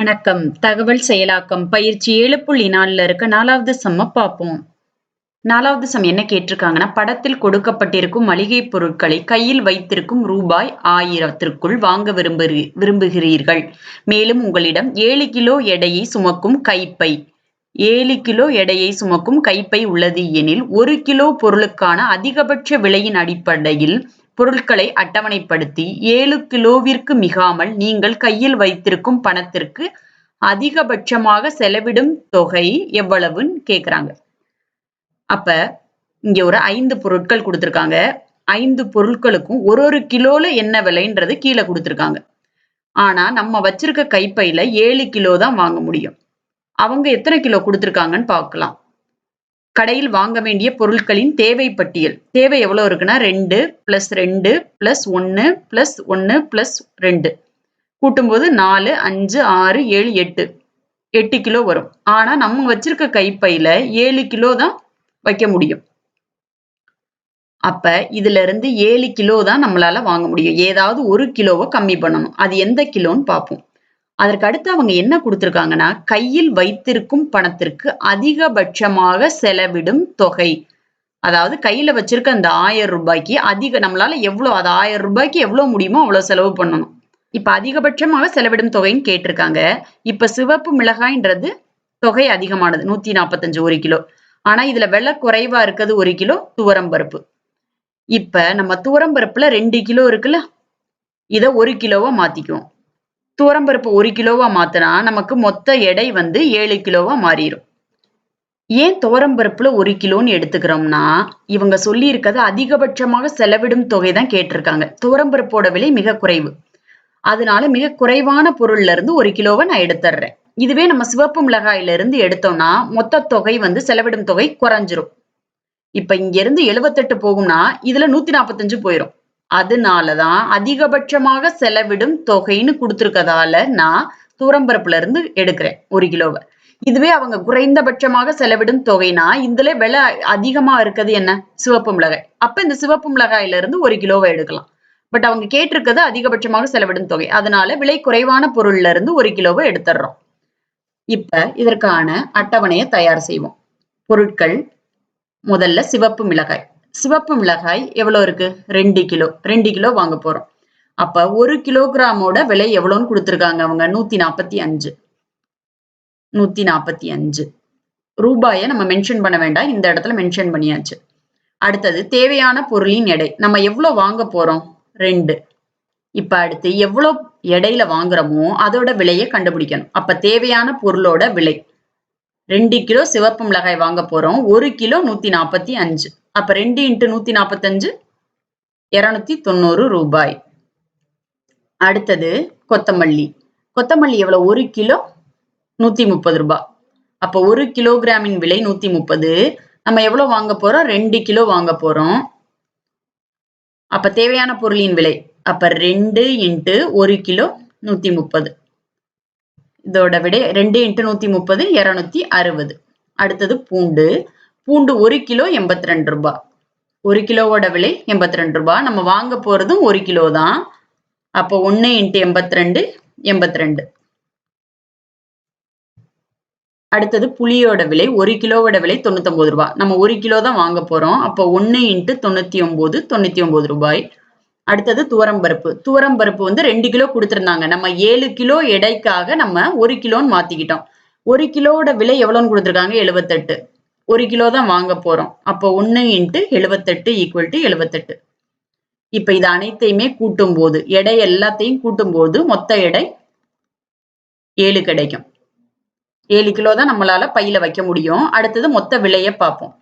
வணக்கம். தகவல் செயலாக்கம் பயிற்சி ஏழு புள்ளி நாலுல இருக்க நாலாவது சம்ம பார்ப்போம் நாலாவது சம் என்ன கேட்டிருக்காங்கன்னா படத்தில் கொடுக்கப்பட்டிருக்கும் மளிகை பொருட்களை கையில் வைத்திருக்கும் ரூபாய் ஆயிரத்திற்குள் வாங்க விரும்பு விரும்புகிறீர்கள். மேலும் உங்களிடம் ஏழு கிலோ எடையை சுமக்கும் கைப்பை ஏழு கிலோ எடையை சுமக்கும் கைப்பை உள்ளது எனில் ஒரு கிலோ பொருளுக்கான அதிகபட்ச விலையின் அடிப்படையில் பொருட்களை அட்டவணைப்படுத்தி ஏழு கிலோவிற்கு மிகாமல் நீங்கள் கையில் வைத்திருக்கும் பணத்திற்கு அதிகபட்சமாக செலவிடும் தொகை எவ்வளவுன்னு கேக்குறாங்க. அப்ப இங்க ஒரு ஐந்து பொருட்கள் கொடுத்துருக்காங்க. ஐந்து பொருட்களுக்கும் ஒரு ஒரு கிலோல என்ன விலைன்றது கீழே கொடுத்துருக்காங்க. ஆனா நம்ம வச்சிருக்க கைப்பையில ஏழு கிலோ தான் வாங்க முடியும். அவங்க எத்தனை கிலோ கொடுத்திருக்காங்கன்னு பார்க்கலாம். கடையில் வாங்க வேண்டிய பொருட்களின் தேவை பட்டியல். தேவை எவ்வளவு இருக்குன்னா ரெண்டு பிளஸ் ரெண்டு பிளஸ் ஒன்று பிளஸ் ஒன்று பிளஸ் ரெண்டு. கூட்டும்போது நாலு அஞ்சு ஆறு ஏழு எட்டு. எட்டு கிலோ வரும். ஆனா நம்ம வச்சிருக்க கைப்பையில ஏழு கிலோ தான் வைக்க முடியும். அப்ப இதுல இருந்து ஏழு கிலோ தான் நம்மளால வாங்க முடியும். ஏதாவது ஒரு கிலோவை கம்மி பண்ணணும். அது எந்த கிலோன்னு பார்ப்போம். அதற்கு அடுத்து அவங்க என்ன கொடுத்துருக்காங்கன்னா கையில் வைத்திருக்கும் பணத்திற்கு அதிகபட்சமாக செலவிடும் தொகை. அதாவது கையில வச்சிருக்க அந்த ஆயிரம் ரூபாய்க்கு அதிக நம்மளால எவ்வளோ அது ஆயிரம் ரூபாய்க்கு எவ்வளோ முடியுமோ அவ்வளோ செலவு பண்ணணும். இப்ப அதிகபட்சமாக செலவிடும் தொகைன்னு கேட்டிருக்காங்க. இப்ப சிவப்பு மிளகாய்ன்றது தொகை அதிகமானது நூத்தி நாற்பத்தஞ்சு ஒரு கிலோ. ஆனா இதுல விலை குறைவா இருக்கிறது ஒரு கிலோ துவரம் பருப்பு. இப்ப நம்ம துவரம் பருப்புல ரெண்டு கிலோ இருக்குல்ல இதை ஒரு கிலோவா மாத்திக்குவோம். துவரம்பருப்பு ஒரு கிலோவா மாத்தினா நமக்கு மொத்த எடை வந்து ஏழு கிலோவா மாறிடும் ஏன் துவரம்பருப்புல ஒரு கிலோன்னு எடுத்துக்கிறோம்னா இவங்க சொல்லியிருக்கிறது அதிகபட்சமாக செலவிடும் தொகை தான் கேட்டிருக்காங்க. துவரம்பருப்போட விலை மிக குறைவு. அதனால மிக குறைவான பொருள்ல இருந்து ஒரு கிலோவை நான் எடுத்துடுறேன் இதுவே நம்ம சிவப்பு மிளகாயில இருந்து எடுத்தோம்னா மொத்த தொகை வந்து செலவிடும் தொகை குறைஞ்சிரும். இப்ப இங்க இருந்து எழுபத்தெட்டு போகும்னா இதுல நூத்தி நாற்பத்தஞ்சு போயிரும். அதனாலதான் அதிகபட்சமாக செலவிடும் தொகைன்னு கொடுத்துருக்கதால நான் தூரம்பரப்புல இருந்து எடுக்கிறேன் ஒரு கிலோவை. இதுவே அவங்க குறைந்தபட்சமாக செலவிடும் தொகைனா இதுல விலை அதிகமா இருக்குது என்ன? சிவப்பு மிளகாய். அப்ப இந்த சிவப்பு மிளகாயில இருந்து ஒரு கிலோவை எடுக்கலாம். பட் அவங்க கேட்டிருக்கிறது அதிகபட்சமாக செலவிடும் தொகை. அதனால விலை குறைவான பொருள்ல இருந்து ஒரு கிலோவை எடுத்துடுறோம் இப்ப இதற்கான அட்டவணையை தயார் செய்வோம். பொருட்கள் முதல்ல சிவப்பு மிளகாய். சிவப்பு மிளகாய் எவ்வளோ இருக்கு? ரெண்டு கிலோ. ரெண்டு கிலோ வாங்க போறோம். அப்ப ஒரு கிலோகிராமோட விலை எவ்வளோன்னு கொடுத்துருக்காங்க அவங்க? நூத்தி நாற்பத்தி அஞ்சு. நூத்தி நாற்பத்தி அஞ்சு. ரூபாயை நம்ம மென்ஷன் பண்ண வேண்டாம். இந்த இடத்துல மென்ஷன் பண்ணியாச்சு. அடுத்தது தேவையான பொருளின் எடை. நம்ம எவ்வளோ வாங்க போறோம்? ரெண்டு. இப்ப அடுத்து எவ்வளோ எடையில வாங்குறோமோ அதோட விலையை கண்டுபிடிக்கணும். அப்ப தேவையான பொருளோட விலை. ரெண்டு கிலோ சிவப்பு மிளகாய் வாங்க போறோம். ஒரு கிலோ நூத்தி நாற்பத்தி அஞ்சு. அப்ப ரெண்டு இன்ட்டு நூத்தி நாற்பத்தஞ்சு இருநூத்தி தொண்ணூறு ரூபாய். அடுத்தது கொத்தமல்லி. கொத்தமல்லி எவ்வளவு ஒரு கிலோ நூத்தி முப்பது ரூபாய் அப்ப ஒரு கிலோகிராமின் விலை நூத்தி முப்பது. நம்ம எவ்வளவு வாங்க போறோம்? ரெண்டு கிலோ வாங்க போறோம். அப்ப தேவையான பொருளின் விலை. அப்ப ரெண்டு இன்ட்டு ஒரு கிலோ நூத்தி முப்பது. இதோட விட ரெண்டு இன்ட்டு நூத்தி முப்பது இருநூத்தி அறுபது. அடுத்தது பூண்டு. பூண்டு ஒரு கிலோ எண்பத்தி ரெண்டு ரூபாய் ஒரு கிலோவோட விலை எண்பத்தி ரெண்டு ரூபாய் நம்ம வாங்க போகிறதும் ஒரு கிலோ தான். அப்போ ஒன்று இன்ட்டு எண்பத்தி ரெண்டு எண்பத்தி ரெண்டு அடுத்தது புளியோட விலை ஒரு கிலோவோட விலை தொண்ணூத்தொம்பது ரூபாய் நம்ம ஒரு கிலோ தான் வாங்க போறோம். அப்போ ஒன்று இன்ட்டு தொண்ணூற்றி ஒம்பது தொண்ணூற்றி ஒம்பது ரூபாய் அடுத்தது துவரம்பருப்பு துவரம்பருப்பு வந்து ரெண்டு கிலோ கொடுத்துருந்தாங்க. நம்ம ஏழு கிலோ எடைக்காக நம்ம ஒரு கிலோன்னு மாத்திக்கிட்டோம். ஒரு கிலோவோட விலை எவ்வளோன்னு கொடுத்துருக்காங்க? எழுபத்தெட்டு ஒரு கிலோ தான் வாங்க போறோம். அப்போ ஒன்னு இன்ட்டு எழுபத்தெட்டு ஈக்குவல் டு எழுபத்தெட்டு இப்ப இது அனைத்தையுமே கூட்டும் போது எடை எல்லாத்தையும் கூட்டும் போது மொத்த எடை ஏழு கிடைக்கும். ஏழு கிலோ தான் நம்மளால பையில வைக்க முடியும். அடுத்தது மொத்த விலையை பார்ப்போம்.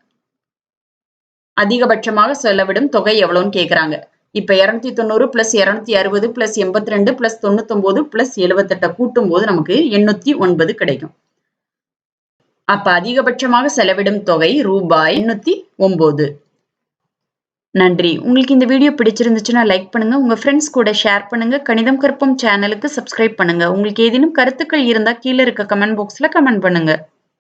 அதிகபட்சமாக செலவிடும் தொகை எவ்வளவுன்னு கேக்குறாங்க. இப்ப இருநூத்தி தொண்ணூறு பிளஸ் இருநூத்தி அறுபது பிளஸ் எண்பத்தி ரெண்டு பிளஸ் தொண்ணூத்தி ஒன்பது பிளஸ் எழுபத்தெட்டை கூட்டும் போது நமக்கு எண்ணூத்தி ஒன்பது கிடைக்கும். அப்ப அதிகபட்சமாக செலவிடும் தொகை ரூபாய் எண்ணூத்தி ஒன்பது நன்றி. உங்களுக்கு இந்த வீடியோ பிடிச்சிருந்துச்சுன்னா லைக் பண்ணுங்க. உங்க ஃப்ரெண்ட்ஸ் கூட ஷேர் பண்ணுங்க. கணிதம் கற்பம் சேனலுக்கு சப்ஸ்கிரைப் பண்ணுங்க. உங்களுக்கு ஏதேனும் கருத்துக்கள் இருந்தா கீழே இருக்க கமெண்ட் பாக்ஸ்ல கமெண்ட் பண்ணுங்க.